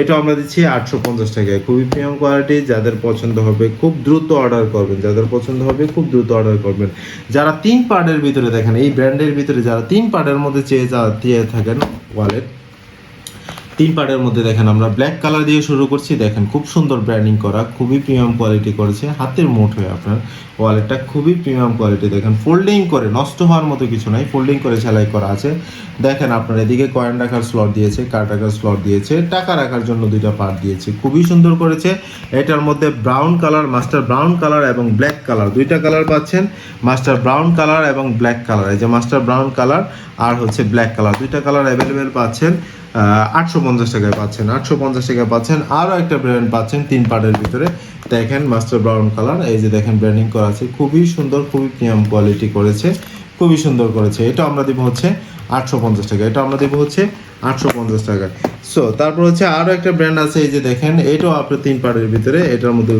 এটা আমরা দিচ্ছি আটশো পঞ্চাশ টাকায়। খুবই প্রিমিয়াম কোয়ালিটি যাদের পছন্দ হবে খুব দ্রুত অর্ডার করবেন। যাদের পছন্দ হবে খুব দ্রুত অর্ডার করবেন। যারা তিন পার্টের ভিতরে দেখেন, এই ব্র্যান্ডের ভিতরে যারা তিন পার্টের মধ্যে চেয়ে চেয়ে থাকেন ওয়ালেট তিন পার্টের মধ্যে দেখেন আমরা ব্ল্যাক কালার দিয়ে শুরু করছি। দেখেন খুব সুন্দর ব্র্যান্ডিং করা, খুবই প্রিমিয়াম কোয়ালিটি করেছে। হাতের মোট হয়ে আপনার ওয়ালেটটা খুবই প্রিমিয়াম কোয়ালিটি দেখেন ফোল্ডিং করে, নষ্ট হওয়ার মতো কিছু নাই ফোল্ডিং করে সেলাই করা আছে। দেখেন আপনার এদিকে কয়েন রাখার স্লট দিয়েছে কার্ড রাখার স্লট দিয়েছে, টাকা রাখার জন্য দুইটা পার্ট দিয়েছে। খুবই সুন্দর করেছে। এটার মধ্যে brown colour master brown colour এবং ব্ল্যাক কালার দুইটা কালার পাচ্ছেন মাস্টার ব্রাউন কালার এবং ব্ল্যাক কালার এই যে মাস্টার ব্রাউন কালার আর হচ্ছে ব্ল্যাক কালার দুইটা কালার অ্যাভেলেবেল পাচ্ছেন। আটশো পঞ্চাশ টাকায় পাচ্ছেন, আটশো পঞ্চাশ টাকায় পাচ্ছেন, আরও একটা ব্র্যান্ড পাচ্ছেন তিন পার্টের ভিতরে। দেখেন মাস্টার ব্রাউন কালার এই যে দেখেন ব্র্যান্ডিং করা আছে, খুবই সুন্দর, খুবই প্রিমিয়াম কোয়ালিটি করেছে, খুবই সুন্দর করেছে। এটা আমরা দেবো হচ্ছে আটশো পঞ্চাশ টাকা, এটা আমরা দেবো হচ্ছে আটশো পঞ্চাশ টাকা সো তারপর হচ্ছে আরও একটা ব্র্যান্ড আছে, এই যে দেখেন, এটাও আপনার তিন পার্টের ভিতরে, এটার মধ্যে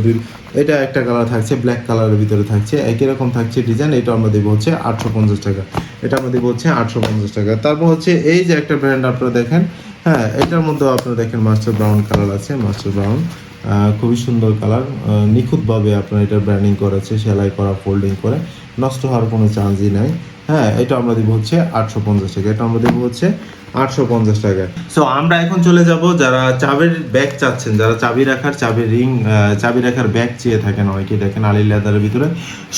এটা একটা কালার থাকছে ব্ল্যাক কালারের ভিতরে থাকছে, একই রকম থাকছে ডিজাইন এটা আমরা দেবো হচ্ছে আটশো পঞ্চাশ টাকা। এটা আমরা দেবো হচ্ছে আটশো পঞ্চাশ টাকা। তারপর হচ্ছে এই যে একটা ব্র্যান্ড আপনারা দেখেন হ্যাঁ এটার মধ্যেও আপনারা দেখেন মাস্টার ব্রাউন কালার আছে মাস্টার ব্রাউন খুবই সুন্দর কালার নিখুঁতভাবে আপনার এটা ব্র্যান্ডিং করেছে, সেলাই করা ফোল্ডিং করে, নষ্ট হওয়ার কোনো চান্সই নাই। হ্যাঁ এটা আমরা দিব হচ্ছে আটশো পঞ্চাশ টাকা। এটা আমরা দেবো হচ্ছে আটশো পঞ্চাশ টাকা। সো আমরা এখন চলে যাব যারা চাবির ব্যাগ চাচ্ছেন, যারা চাবি রাখার, চাবির রিং চাবি রাখার ব্যাগ চেয়ে থাকেন অনেকেই দেখেন আলি লেদারের ভিতরে।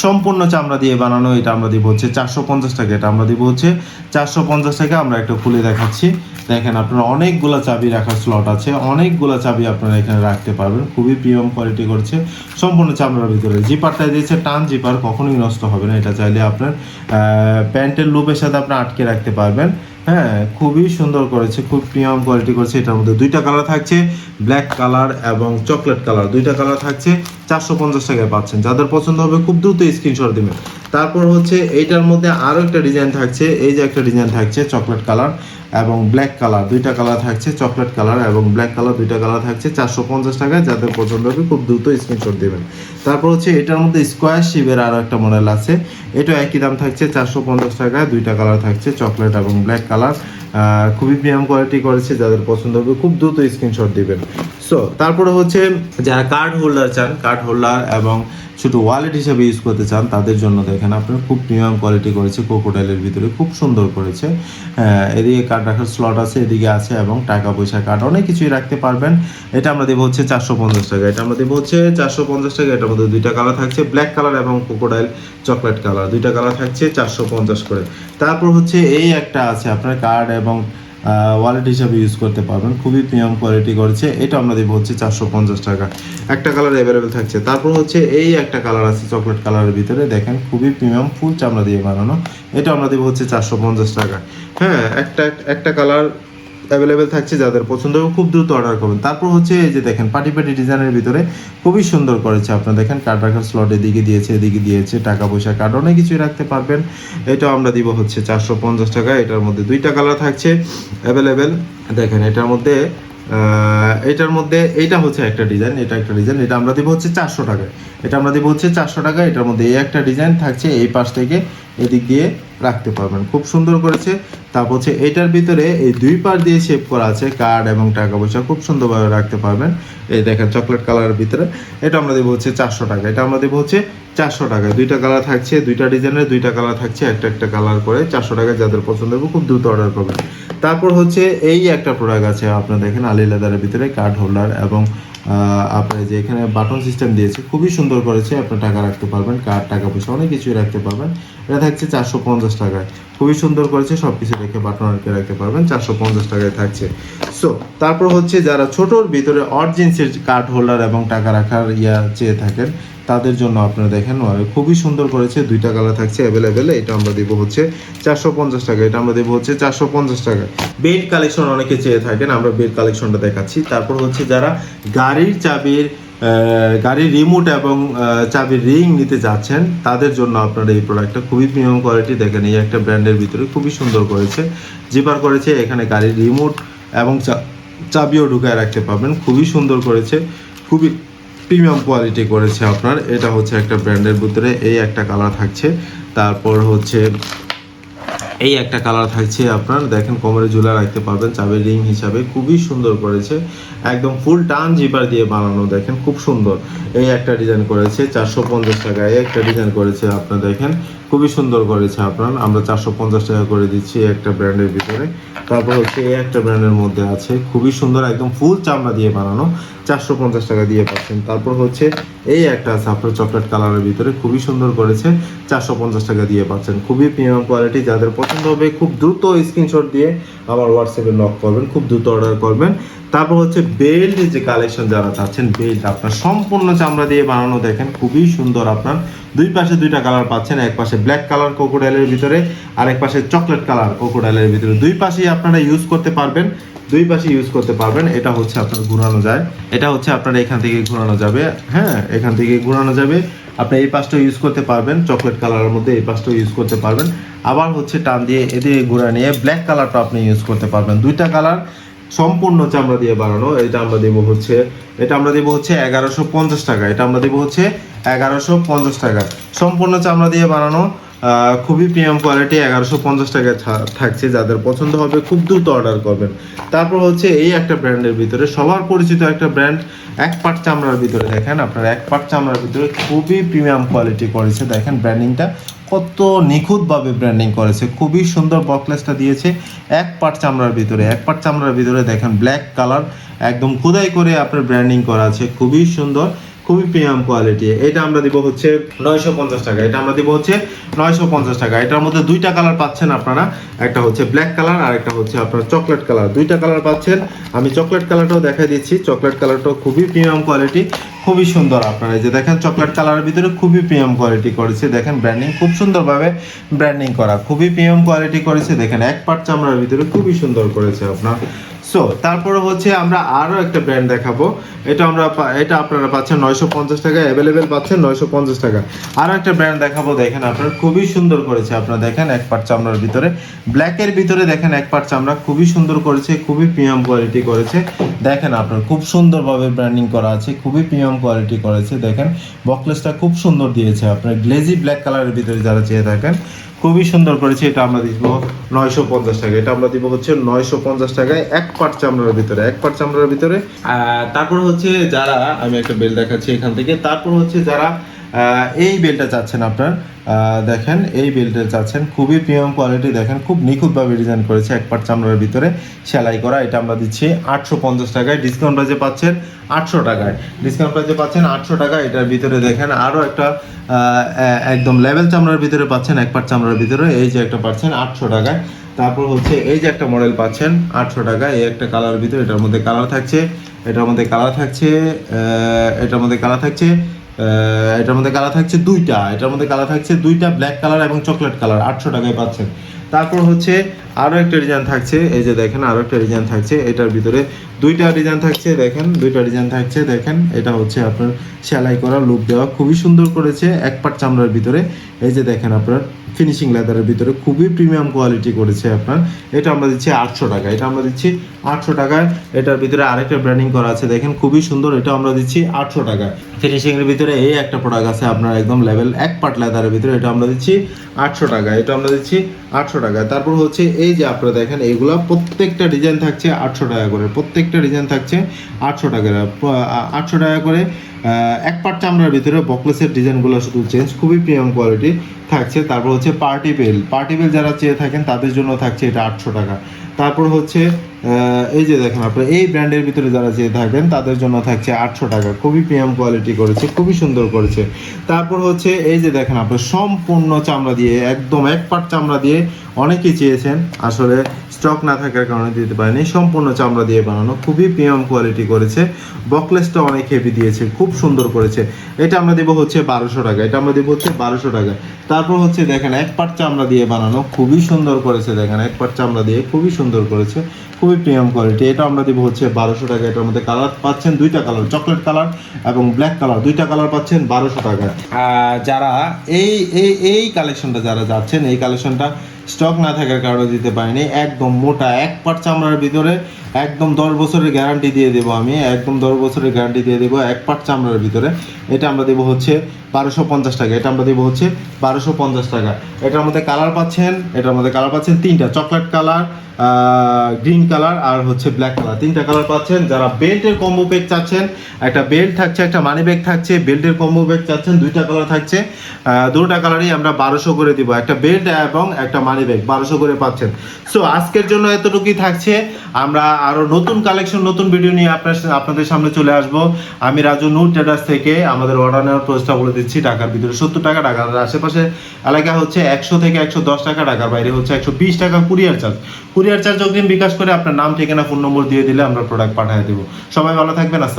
সম্পূর্ণ চামড়া দিয়ে বানানো, এটা আমরা দিব হচ্ছে চারশো পঞ্চাশ টাকা, এটা আমরা দিব হচ্ছে চারশো পঞ্চাশ টাকা, আমরা একটা খুলে দেখাচ্ছি। দেখেন আপনার অনেকগুলো চাবি রাখার স্লট আছে, অনেকগুলো চাবি আপনারা এখানে রাখতে পারবেন, খুবই প্রিমিয়াম কোয়ালিটি করছে। সম্পূর্ণ চামড়ার ভিতরে। জিপারটা দিয়েছে টান, জিপার কখনোই নষ্ট হবে না, এটা চাইলে আপনার প্যান্টের লুপের সাথে আপনি আটকে রাখতে পারবেন। হ্যাঁ খুবই সুন্দর করেছে, খুব প্রিমিয়াম কোয়ালিটি করেছে। এটার মধ্যে দুইটা কালার থাকছে ব্ল্যাক কালার এবং চকলেট কালার দুইটা কালার থাকছে চারশো পঞ্চাশ টাকায় পাচ্ছেন। যাদের পছন্দ হবে খুব দ্রুত স্ক্রিনশট দিবেন। তারপর হচ্ছে এইটার মধ্যে আরও একটা ডিজাইন থাকছে। এই যে একটা ডিজাইন থাকছে চকলেট কালার এবং ব্ল্যাক কালার দুইটা কালার থাকছে চকলেট কালার এবং ব্ল্যাক কালার দুইটা কালার থাকছে চারশো পঞ্চাশ টাকায়। যাদের পছন্দ হবে খুব দ্রুত স্ক্রিনশট দেবেন। তারপর হচ্ছে এটার মধ্যে স্কোয়ার শিপের আরও একটা মডেল আছে। এটা একই দাম থাকছে চারশো পঞ্চাশ টাকায়। দুইটা কালার থাকছে চকলেট এবং ব্ল্যাক কালার খুবই প্রিমিয়াম কোয়ালিটি করেছে যাদের পছন্দ হবে খুব দ্রুত স্ক্রিনশট দিবেন। সো তারপরে হচ্ছে যারা কার্ড হোল্ডার চান কার্ড হোল্ডার এবং শুধু ওয়ালেট হিসেবে ইউজ করতে চান, তাদের জন্য দেখেন আপনার খুব প্রিমিয়াম কোয়ালিটি করেছে কোকোডাইলের ভিতরে খুব সুন্দর করেছে। এদিকে কার্ড রাখার স্লট আছে, এদিকে আছে এবং টাকা পয়সা কার্ড অনেক কিছুই রাখতে পারবেন। এটা আমরা দেবো হচ্ছে চারশো পঞ্চাশ টাকা। এটা আমরা দেবো হচ্ছে চারশো পঞ্চাশ টাকা। এটার মধ্যে দুইটা কালার থাকছে ব্ল্যাক কালার এবং কোকোডাইল চকলেট কালার দুইটা কালার থাকছে চারশো পঞ্চাশ করে। তারপর হচ্ছে এই একটা আছে আপনার কার্ড এবং ওয়ালেট হিসাবে ইউজ করতে পারবেন। খুবই প্রিমিয়াম কোয়ালিটি করেছে। এটা আমরা দেবো হচ্ছে চারশো পঞ্চাশ টাকা। একটা কালার অ্যাভেলেবেল থাকছে। তারপর হচ্ছে এই একটা কালার আছে চকলেট কালারের ভিতরে। দেখেন, খুবই প্রিমিয়াম ফুল চামড়া দিয়ে বানানো। এটা আমরা দেবো হচ্ছে চারশো পঞ্চাশ টাকা। হ্যাঁ একটা একটা কালার অ্যাভেলেবেল থাকছে যাদের পছন্দ হবে খুব দ্রুত অর্ডার করবেন। তারপর হচ্ছে এই যে দেখেন, পাটি পাটি ডিজাইনের ভিতরে খুবই সুন্দর করেছে আপনার দেখেন কার্ড রাখার স্লট এদিকে দিয়েছে এদিকে দিয়েছে, টাকা পয়সা কার্ড অনেক কিছুই রাখতে পারবেন। এটাও আমরা দিব হচ্ছে চারশো পঞ্চাশ টাকা, এটার মধ্যে দুইটা কালার থাকছে অ্যাভেলেবেল দেখেন, এটার মধ্যে এটার মধ্যে এটা হচ্ছে একটা ডিজাইন এটা একটা ডিজাইন এটা আমরা দিব হচ্ছে চারশো টাকায়। এটা আমরা দিব হচ্ছে চারশো টাকা এটার মধ্যে এই একটা ডিজাইন থাকছে এই পাশ থেকে এদিক দিয়ে রাখতে পারবেন। খুব সুন্দর করেছে। তারপর হচ্ছে এটার ভিতরে এই দুই পার দিয়ে শেপ করা আছে কার্ড এবং টাকা পয়সা। খুব সুন্দরভাবে রাখতে পারবেন। এই দেখেন চকলেট কালারের ভিতরে। এটা আমরা দেবো হচ্ছে চারশো টাকা। এটা আমরা দেবো হচ্ছে চারশো টাকা। দুইটা কালার থাকছে, দুইটা ডিজাইনের দুইটা কালার থাকছে একটা একটা কালার করে। চারশো টাকায় যাদের পছন্দ হবে খুব দ্রুত অর্ডার করবেন। তারপর হচ্ছে এই একটা প্রোডাক্ট আছে, আপনার দেখেন আলি লেদারের ভিতরে কার্ড হোল্ডার এবং আপনার যে এখানে বাটন সিস্টেম দিয়েছে, খুবই সুন্দর করেছে। আপনার টাকা রাখতে পারবেন কার্ড টাকা পয়সা, অনেক কিছুই রাখতে পারবেন। এটা থাকছে চারশো পঞ্চাশ টাকায়। খুবই সুন্দর করেছে সব কিছু রেখে বাটন আটকে রাখতে পারবেন, চারশো পঞ্চাশ টাকায় থাকছে। সো তারপর হচ্ছে যারা ছোটোর ভিতরে অরিজিন্সের কার্ড হোল্ডার এবং টাকা রাখার ইয়া চেয়ে থাকেন, তাদের জন্য আপনারা দেখেন খুবই সুন্দর করেছে, দুইটা কালার থাকছে অ্যাভেলেবেল এটা আমরা দেবো হচ্ছে চারশো পঞ্চাশ টাকা, এটা আমরা দেবো হচ্ছে চারশো পঞ্চাশ টাকা। বেড কালেকশন অনেকে চেয়ে থাকেন, আমরা বেড কালেকশনটা দেখাচ্ছি। তারপর হচ্ছে যারা গাড়ির চাবির গাড়ির রিমোট এবং চাবির রিং নিতে যাচ্ছেন, তাদের জন্য আপনারা এই প্রোডাক্টটা খুবই প্রিমিয়াম কোয়ালিটি দেখেন, এই একটা ব্র্যান্ডের ভিতরে খুবই সুন্দর করেছে। জিপার করেছে, এখানে গাড়ির রিমোট এবং চাবিও ঢুকায় রাখতে পারবেন। খুবই সুন্দর করেছে, খুবই প্রিমিয়াম কোয়ালিটি করেছে আপনার। এটা হচ্ছে একটা ব্র্যান্ডের ভিতরে এই একটা কালার থাকছে। তারপর হচ্ছে এই একটা কালার থাকছে আপনার, দেখেন কোমরে ঝুলা রাখতে পারবেন, চাবের রিং হিসাবে খুবই সুন্দর করেছে, একদম ফুল টান জিপার দিয়ে বানানো, দেখেন খুব সুন্দর। এই একটা ডিজাইন করেছে, চারশো পঞ্চাশ টাকা, এই একটা ডিজাইন করেছে আপনার, দেখেন খুবই সুন্দর করেছে আপনার, আমরা চারশো পঞ্চাশ টাকা করে দিচ্ছি একটা ব্র্যান্ডের ভিতরে। তারপর হচ্ছে এই একটা ব্র্যান্ডের মধ্যে আছে, খুবই সুন্দর একদম ফুল চামড়া দিয়ে বানানো, চারশো পঞ্চাশ টাকা দিয়ে পাচ্ছেন। তারপর হচ্ছে এই একটা আছে, আপনার চকলেট কালারের ভিতরে খুবই সুন্দর করেছে, চারশো পঞ্চাশ টাকা দিয়ে পাচ্ছেন। খুবই প্রিমিয়াম কোয়ালিটি যাদের পছন্দ হবে খুব দ্রুত স্ক্রিনশট দিয়ে আমার হোয়াটসঅ্যাপে নক করবেন, খুব দ্রুত অর্ডার করবেন। তারপর হচ্ছে বেল্ট যে কালেকশন যারা চাচ্ছেন, বেল্ট আপনার সম্পূর্ণ চামড়া দিয়ে বানানো দেখেন, খুবই সুন্দর আপনার। দুই পাশে দুইটা কালার পাচ্ছেন, এক পাশে ব্ল্যাক কালার কোকোডাইলের ভিতরে, আর এক পাশে চকলেট কালার কোকোডাইলের ভিতরে। দুই পাশেই আপনারা ইউজ করতে পারবেন, দুই পাশে ইউজ করতে পারবেন, এটা হচ্ছে আপনার ঘুরানো যায়। এটা হচ্ছে আপনার এখান থেকে ঘুরানো যাবে হ্যাঁ এখান থেকে ঘুরানো যাবে। আপনি এই পাশটা ইউজ করতে পারবেন চকলেট কালারের মধ্যে এই পাশটাও ইউজ করতে পারবেন। আবার হচ্ছে টান দিয়ে এদিকে ঘোরা নিয়ে ব্ল্যাক কালারটা আপনি ইউজ করতে পারবেন। দুইটা কালার সম্পূর্ণ চামড়া দিয়ে বানানো, এটা আমরা দেবো হচ্ছে, এটা আমরা দেবো হচ্ছে এগারোশো পঞ্চাশ টাকা, এটা আমরা দেবো হচ্ছে এগারোশো পঞ্চাশ টাকা। সম্পূর্ণ চামড়া দিয়ে বানানো খুবই প্রিমিয়াম কোয়ালিটি এগারোশো পঞ্চাশ টাকায় থা- থাকছে, যাদের পছন্দ হবে খুব দ্রুত অর্ডার করবেন। তারপর হচ্ছে এই একটা ব্র্যান্ডের ভিতরে, সবার পরিচিত একটা ব্র্যান্ড এক পাট চামড়ার ভিতরে দেখেন আপনার, এক পাট চামড়ার ভিতরে খুবই প্রিমিয়াম কোয়ালিটি করেছে, দেখেন ব্র্যান্ডিংটা কত নিখুঁতভাবে ব্র্যান্ডিং করেছে, খুবই সুন্দর বকলেসটা দিয়েছে, এক পাট চামড়ার ভিতরে, এক পাট চামড়ার ভিতরে দেখেন ব্ল্যাক কালার একদম খোদাই করে আপনার ব্র্যান্ডিং করা আছে, খুবই সুন্দর, খুবই প্রিমিয়াম কোয়ালিটি এটা আমরা দিব হচ্ছে নয়শো পঞ্চাশ টাকা, এটা আমরা দিব হচ্ছে নয়শো পঞ্চাশ টাকা। এটার মধ্যে দুইটা কালার পাচ্ছেন আপনারা, একটা হচ্ছে ব্ল্যাক কালার আর একটা হচ্ছে আপনার চকলেট কালার দুইটা কালার পাচ্ছেন, আমি চকলেট কালারটাও দেখাই দিচ্ছি চকলেট কালারটাও খুবই প্রিমিয়াম কোয়ালিটি খুবই সুন্দর আপনারা এই যে দেখেন চকলেট কালারের ভিতরে খুবই প্রিমিয়াম কোয়ালিটি করেছে। দেখেন ব্র্যান্ডিং খুব সুন্দরভাবে ব্র্যান্ডিং করা, খুবই প্রিমিয়াম কোয়ালিটি করেছে। দেখেন, এক পাট চামড়ার ভিতরে খুবই সুন্দর করেছে আপনার। সো তারপরে হচ্ছে আমরা আরও একটা ব্র্যান্ড দেখাবো। এটা আমরা এটা আপনারা পাচ্ছেন নয়শো পঞ্চাশ টাকা অ্যাভেলেবেল পাচ্ছেন নয়শো পঞ্চাশ টাকা। আরও একটা ব্র্যান্ড দেখাবো, দেখেন আপনার, খুবই সুন্দর করেছে আপনারা, দেখেন এক পাট চামড়ার ভিতরে। ব্ল্যাকের ভিতরে দেখেন এক পাট চামড়া, খুবই সুন্দর করেছে, খুবই প্রিমিয়াম কোয়ালিটি করেছে। দেখেন আপনার, খুব সুন্দরভাবে ব্র্যান্ডিং করা আছে, খুবই প্রিমিয়াম কোয়ালিটি করেছে, দেখেন। বকলেসটা খুব সুন্দর দিয়েছে আপনার গ্লেজি ব্ল্যাক কালারের ভিতরে যারা চেয়ে থাকেন। খুবই সুন্দর করেছে, এটা আমরা দিব নয়শো পঞ্চাশ টাকা। এটা আমরা দিব হচ্ছে নয়শো পঞ্চাশ টাকায় এক পাট চামড়ার ভিতরে, এক পাট চামড়ার ভিতরে। তারপর হচ্ছে যারা, আমি একটা বেল দেখাচ্ছি এখান থেকে, তারপর হচ্ছে যারা এই বেলটা চাচ্ছেন আপনার দেখেন, এই বেলটা চাচ্ছেন, খুবই প্রিমিয়াম কোয়ালিটি দেখেন, খুব নিখুঁতভাবে ডিজাইন করেছে এক পাট চামড়ার ভিতরে। সেলাই করা, এটা আমরা দিচ্ছি আটশো পঞ্চাশ টাকায়। ডিসকাউন্ট প্রাইজে পাচ্ছেন আটশো টাকায়। ডিসকাউন্ট প্রাইজে পাচ্ছেন আটশো টাকা এটার ভিতরে দেখেন, আরও একটা একদম লেভেল চামড়ার ভিতরে পাচ্ছেন এক পাট চামড়ার ভিতরে। এই যে একটা পাচ্ছেন আটশো টাকায়। তারপর হচ্ছে এই যে একটা মডেল পাচ্ছেন আটশো টাকা এই একটা কালার ভিতরে, এটার মধ্যে কালার থাকছে, এটার মধ্যে কালার থাকছে এটার মধ্যে কালার থাকছে এটার মধ্যে কালার থাকছে দুইটা। এটার মধ্যে কালার থাকছে দুইটা ব্ল্যাক কালার এবং চকলেট কালার আটশো টাকায় পাচ্ছেন। তারপর হচ্ছে আরও একটা ডিজাইন থাকছে, এই যে দেখেন আরও একটা ডিজাইন থাকছে, এটার ভিতরে দুইটা ডিজাইন থাকছে, দেখেন, দুইটা ডিজাইন থাকছে, দেখেন, এটা হচ্ছে আপনার সেলাই করা লুক দেওয়া, খুবই সুন্দর করেছে, এক পাট চামড়ার ভিতরে। এই যে দেখেন আপনার ফিনিশিং লেদারের ভিতরে খুবই প্রিমিয়াম কোয়ালিটি করেছে আপনার। এটা আমরা দিচ্ছি আটশো টাকা। এটা আমরা দিচ্ছি আটশো টাকায় এটার ভিতরে আরেকটা ব্র্যান্ডিং করা আছে। দেখেন, খুবই সুন্দর। এটা আমরা দিচ্ছি আটশো টাকা। ফিনিশিং এর ভিতরে এই একটা প্রোডাক্ট আছে আপনার একদম লেভেল এক পার্ট লেদারের ভিতরে। এটা আমরা দিচ্ছি আটশো টাকা। এটা আমরা দিচ্ছি আটশো টাকা। তারপর হচ্ছে এই যে আপনারা দেখেন এগুলা প্রত্যেকটা ডিজাইন থাকছে আটশো টাকা করে। প্রত্যেকটা ডিজাইন থাকছে আটশো টাকা আটশো টাকা করে এক পাট চামড়ার ভিতরে বকলেসের ডিজাইনগুলো শুধু চেঞ্জ খুবই প্রিমিয়াম কোয়ালিটি থাকছে। তারপর হচ্ছে পার্টি বেল পার্টি বেল যারা চেয়ে থাকেন, তাদের জন্য থাকছে এটা আটশো টাকা। তারপর হচ্ছে এই যে দেখেন আপনারা, এই ব্র্যান্ডের ভিতরে যারা চেয়ে থাকবেন তাদের জন্য থাকছে আটশো টাকা। খুবই প্রিমিয়াম কোয়ালিটি করেছে, খুবই সুন্দর করেছে। তারপর হচ্ছে, এই যে দেখেন আপনার, সম্পূর্ণ চামড়া দিয়ে, একদম এক পাট চামড়া দিয়ে অনেকেই চেয়েছেন। আসলে স্টক না থাকার কারণে দিতে পারেনি। সম্পূর্ণ চামড়া দিয়ে বানানো, খুবই প্রিমিয়াম কোয়ালিটি করেছে। বকলেসটা অনেক হেভি দিয়েছে, খুব সুন্দর করেছে। এটা আমরা দেবো হচ্ছে বারোশো টাকা, এটা আমরা দেবো হচ্ছে বারোশো টাকা। তারপর হচ্ছে দেখেন, এক পাট চামড়া দিয়ে বানানো, খুবই সুন্দর করেছে। দেখেন, এক পাট চামড়া দিয়ে খুবই সুন্দর করেছে, খুবই প্রিমিয়াম কোয়ালিটি। এটা আমরা দিব হচ্ছে বারোশো টাকা। এটার মধ্যে কালার পাচ্ছেন দুইটা কালার, চকলেট কালার এবং ব্ল্যাক কালার। দুইটা কালার পাচ্ছেন বারোশো টাকা। যারা এই এই এই কালেকশনটা যারা যাচ্ছেন, এই কালেকশনটা স্টক না থাকার কারণে দিতে পারিনি। একদম মোটা এক পাট চামড়ার ভিতরে একদম দশ বছরের গ্যারান্টি দিয়ে দেবো আমি। একদম দশ বছরের গ্যারান্টি দিয়ে দেবো এক পাট চামড়ার ভিতরে। এটা আমরা দেবো হচ্ছে বারোশো পঞ্চাশ টাকা। এটা আমরা দেবো হচ্ছে বারোশো পঞ্চাশ টাকা। এটার মধ্যে কালার পাচ্ছেন, এটার মধ্যে কালার পাচ্ছেন তিনটা। চকলেট কালার গ্রিন কালার আর হচ্ছে ব্ল্যাক কালার। তিনটা কালার পাচ্ছেন। যারা বেল্টের কম্বো ব্যাগ চাচ্ছেন, একটা বেল্ট থাকছে, একটা মানি ব্যাগ থাকছে, বেল্টের কম্বো ব্যাগ চাচ্ছেন, দুইটা কালার থাকছে। দুটা কালারই আমরা বারোশো করে দিব। একটা বেল্ট এবং একটা মানি ব্যাগ, বারোশো করে পাচ্ছেন। সো আজকের জন্য এতটুকুই থাকছে। আমরা আরও নতুন কালেকশন, নতুন ভিডিও নিয়ে আপনার আপনাদের সামনে চলে আসব। আমি রাজু নূর ট্রেডার্স থেকে। আমাদের অর্ডার নেওয়ার বলে দিচ্ছি টাকার ভিতরে। সত্তর টাকা ঢাকার আশেপাশে এলাকা হচ্ছে একশো থেকে একশো দশ টাকা টাকার বাইরে হচ্ছে একশো বিশ টাকা কুরিয়ার চার্জ। কুরিয়ার চার্জ অগ্রিম বিকাশ করে আপনার নাম, ঠিকানা, ফোন নম্বর দিয়ে দিলে আমরা প্রোডাক্ট পাঠিয়ে দেবো। সবাই ভালো থাকবেন, আসসালাম